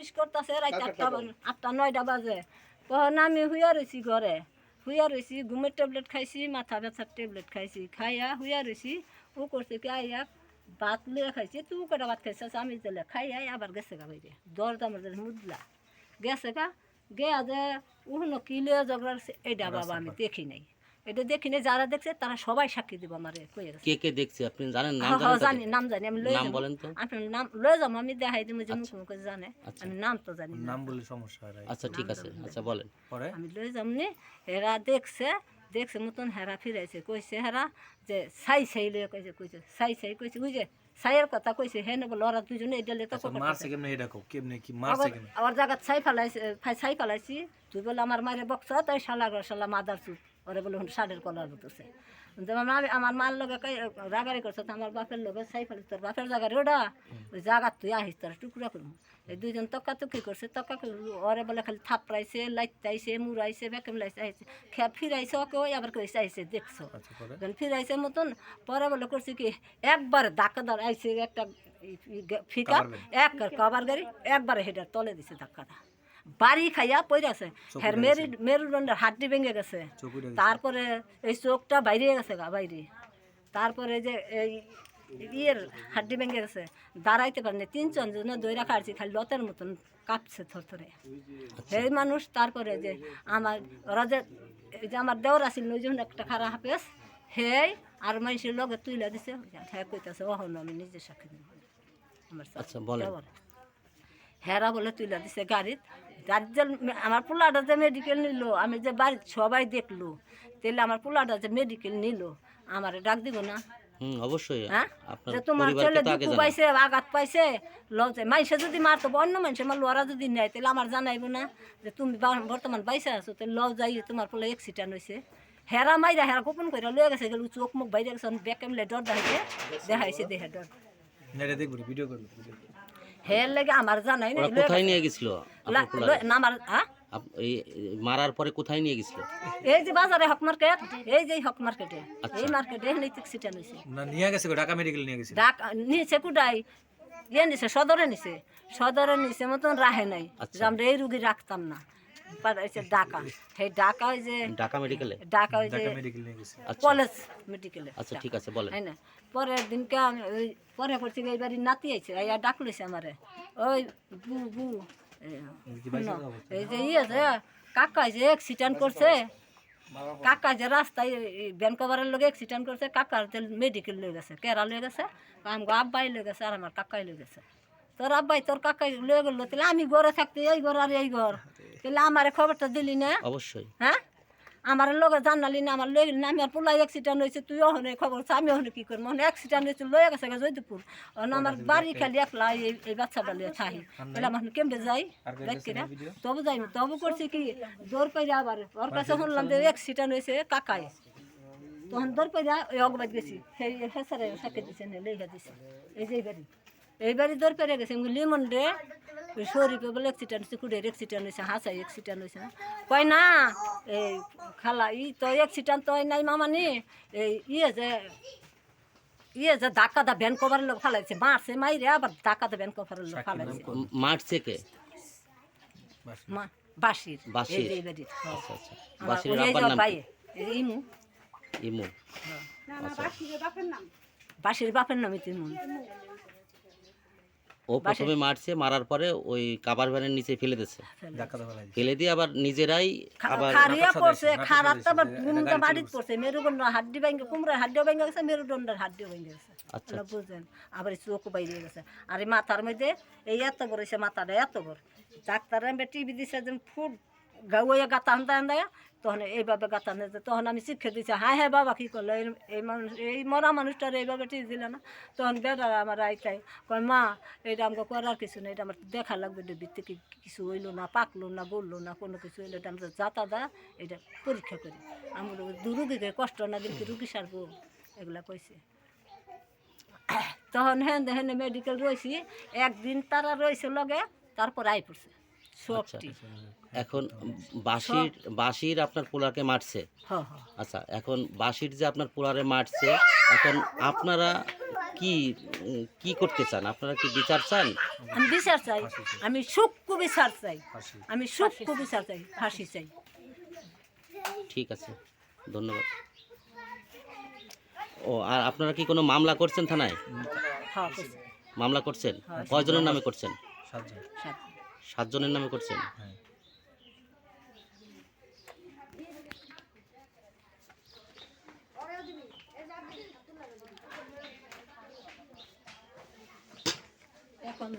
বিশ করতেছে রাত আটটা আটটা নয়টা বাজে। তখন আমি হুইয়া রয়েছি ঘরে। হুইয়া রয়েছি ঘুমের ট্যাবলেট খাইছি মাথা ব্যথার ট্যাবলেট খাইছি। খাইয়া হুইয়া রয়েছি ও করছে কি আইয়া ভাত লইয়া খাইছি তুই কটা ভাত খাইছিস? আমি দিলে খাইয়া আবার গেছে গা বাইরে। দরদামের মুদলা। গেছে গা গেয়া যে উহনো কি লইয়া ঝগড়া এইটা বাবা আমি দেখি নাই। এটা দেখি নাই যারা দেখছে তারা সবাই সাক্ষী দিব আমারে কে কে দেখছে? আপনি জানেন নাম জানেন জানি নাম জানি আমি নাম বলেন তো। আপনার নাম লয়ে যাব আমি দেখাই দিব যে মুখ মুখে জানে আচ্ছা। আমি নাম তো জানি না। নাম বলে সমস্যা হয় আচ্ছা ঠিক আছে আচ্ছা বলেন। পরে? আমি হেরা দেখছে দেখছে মতন হেরা ফিরাইছে কইছে হেরা যে সাই সাই লয়ে কইছে কইছে সাই সাই কইছে যে সাইয়ের কথা কইছে হে নেব লড়া দুজনে এটা লে তো আচ্ছা, মারছে কেমনে এটা কও কেমনে কি মারছে কেমনে? আবার জায়গাত ছাই ফেলাইছে ছাই ফেলাইছি তুই বলে আমার মায়ের বকছ তাই শালা গো শালা মাদার চুপ ওরে বলে শাড়ির কলার বলতেছে যেমন আমি আমার মার লগে কই রাগারি করছে? তো আমার বাপের লগে ছাই ফেলিস তোর বাপের জায়গায় ওটা ওই জায়গাত তুই আহিস তোর টুকরা করব। এই দুইজন তক্কা তুকি করছে তক্কা ওরে বলে খালি থাপড়াইছে লাইতাইছে মুড়াইছে বেকেম লাইছে আইছে খেয়া ফিরাইছে ওকে ওই আবার কইছে আইছে দেখছ? আচ্ছা যখন ফিরাইছে মতন পরে বলে করছে কি একবার ধাক্কা ধর আইছে একটা ফিকা। এক কাবার গাড়ি একবারে হেডার তলে দিছে ধাক্কাটা। বাড়ি খাইয়া পইরাছে হ্যার মেরু মেরুদণ্ডের হাড্ডি ভেঙে গেছে। তারপরে এই চোখটা বাইরে গেছে গা বাইরে। তারপরে যে এই ইয়ের হাড্ডি ভেঙে গেছে। দাঁড়াইতে পারেনি। তিনজন জন দইরা কাটছি খালি লতের মতন কাঁপছে থরথরে। সেই মানুষ তারপরে যে আমার ওরা যে এই যে আমার দেওর আছিল ওই জন্য একটা খারাপ হাফেস হেই আর মানুষের লগে তুইলা দিছে। হ্যাঁ কইতাছে অহন আমি নিজে সাক্ষী দিব আমার আচ্ছা। দেওর। হেরা বলে তুইলা দিছে গাড়িত। যে আমার পোলাটা যে মেডিকেল নিল আমি যে বাড়ির সবাই দেখল তাহলে আমার পোলাটা যে মেডিকেল নিল আমার ডাক দিব না। হুম অবশ্যই। হ্যাঁ? তোমার ছেলে দুঃখ পাইছে আঘাত পাইছে লজে যদি মারতো অন্য যদি নেয় তাহলে আমার জানাইবো না যে তুমি বর্তমান বাইসে আছো তাহলে লজ যাই তোমার ফলে অ্যাক্সিডেন্ট হয়েছে হেরা মাইরা হেরা গোপন করে লয়ে গেছে গেল চোখ মুখ বাইরে গেছে ব্যাক এমলে ডর দেখাইছে দেখাইছে ডর। ভিডিও করব। হের লেগে আমার জানাই না কোথায় নিয়ে গেছিল? আমার হ্যাঁ মারার পরে কোথায় নিয়ে গেছিল? এই যে বাজারে হক মার্কেট এই যে হক মার্কেটে। আচ্ছা। এই মার্কেটে নৈতিক সিটা নিছে না নিয়ে গেছে ঢাকা মেডিকেল নিয়ে গেছে? ঢাকা নিয়েছে কুটাই ইয়ে নিছে সদরে নিছে। সদরে নিছে মতন রাহে নাই। আচ্ছা। আমরা এই রুগী রাখতাম না। পাঠাইছে ডাকা সেই ডাকা ওই যে ঢাকা মেডিকেলে ডাকা ওই যে ঢাকা মেডিকেল নিয়ে গেছে আচ্ছা কলেজ মেডিকেলে আচ্ছা ঠিক আছে বলেন তাই না পরের দিনকে আমি ওই পরে করছি এইবারই নাতি আইছে আইয়া ডাক লইছে আমারে ওই বু বু এ, শুনো, এই যে ইয়ে যে কাকা যে অ্যাক্সিডেন্ট করছে কাকা যে রাস্তায় ব্যান কভারের লোক অ্যাক্সিডেন্ট করছে কাকার যে মেডিকেল লয়ে গেছে কেরা লয়ে গেছে আমগো আব্বাই লয়ে গেছে আর আমার কাকাই লয়ে গেছে তোর আব্বাই তোর কাকাই লয়ে গেল তাহলে আমি ঘরে থাকতে এই ঘর আর এই ঘর। তাহলে আমার খবরটা দিলি না। অবশ্যই। হ্যাঁ? আমার লগে জানালি না আমার লয়ে গেলি না। আমি আর পোলাই অ্যাক্সিডেন্ট হয়েছে তুই ওখানে খবর আমি ওখানে কি করব? ওখানে অ্যাক্সিডেন্ট হয়েছে লয়ে গেছে গা জয়দেবপুর ওখানে আমার বাড়ি খালি একলা এই এই বাচ্চাটা লিয়ে থাহি। তাহলে আমার কেমনে যাই? আর কই দেখ গেছে কিনা। না তবু যাই তবু করছি কি দৌড় পাইরা আবার ওর কাছে শুনলাম যে অ্যাক্সিডেন্ট হয়েছে কাকায় তখন দৌড় পাইরা ওই অগবাদ গেছি সেই হেসারে সাথে দিছে না লেখা দিছে। এই যে বাড়ি। এই বাড়ি দৌড় পাইরা গেছে লিমন রে। ওই শরীফে বলে অ্যাক্সিডেন্ট হয়েছে কুড়ের অ্যাক্সিডেন্ট হয়েছে হাসাই অ্যাক্সিডেন্ট হয়েছে কয় না এই খালা ই তো অ্যাক্সিডেন্ট তো হয় নাই মামানি এই ইয়ে যে ইয়ে যে ধাক্কা দা ভ্যান কভারের লোক ফালাইছে মারছে মাইরে আবার ধাক্কা দা ভ্যান কভারের লোক ফালাইছে। মারছে কে? বাসির। হ্যাঁ। আচ্ছা আচ্ছা। বাসির ওই আব্বার নাম ভাই, কি? এই যে ইমু। ইমু। বাসির বাপের নামে। ইমু। ও প্রথমে মারছে মারার পরে ওই কাবার ভ্যানের নিচে ফেলে দিচ্ছে ফেলে দিয়ে আবার নিজেরাই আবার খারিয়া পড়ছে খারাপটা খারাপ আবার গুমটা বাড়িত পড়ছে মেরুদণ্ড হাড্ডি ভেঙে কুমড়ার হাড্ডিও ভেঙে গেছে মেরুদণ্ডের হাড্ডিও ভেঙে গেছে। আচ্ছা, বুঝলেন আবার চোখ বাইরে গেছে। আর এই মাথার মধ্যে এই এত বড় এসে মাথাটা এত বড়। ডাক্তার আমি টিভি দিছে যে ফুট গাউয়া গাতা আনতে আনতে তখন এইভাবে গাতা নিতে তখন আমি শিক্ষা দিছি হ্যাঁ হ্যাঁ বাবা কী করল এই মানুষ, এই মরা মানুষটার এইভাবে টিপ দিলে না। তখন বেটার আমার আইটাই কয়, মা এটা আমাকে করার কিছু নেই, এটা আমার দেখা লাগবে কি, কিছু হইল না, পাকলো না গড়লো না, কোনো কিছু হইল এটা আমরা যাতা দা এটা পরীক্ষা করি। আমরা রুগীকে কষ্ট না কি রুগী সারবো? এগুলা কইছে। তখন হেন হেন মেডিকেল রয়েছি একদিন তারা রয়েছে লগে, তারপর আই পড়ছে। সবটি। এখন বাসির বাসির আপনার পোলাকে মারছে? হ্যাঁ হ্যাঁ। আচ্ছা এখন বাসির যে আপনার পোলারে মারছে এখন আপনারা কি কি করতে চান? আপনারা কি বিচার চান? আমি বিচার চাই। আমি সূক্ষ্ম বিচার চাই। আমি সূক্ষ্ম বিচার চাই। ফাঁসি চাই। ঠিক আছে। ধন্যবাদ। ও আর আপনারা কি কোনো মামলা করছেন থানায়? হ্যাঁ মামলা করছেন? হ্যাঁ। কয়জনের নামে করছেন? সাতজন। সাত। সাতজনের নামে করছেন? হ্যাঁ। এখন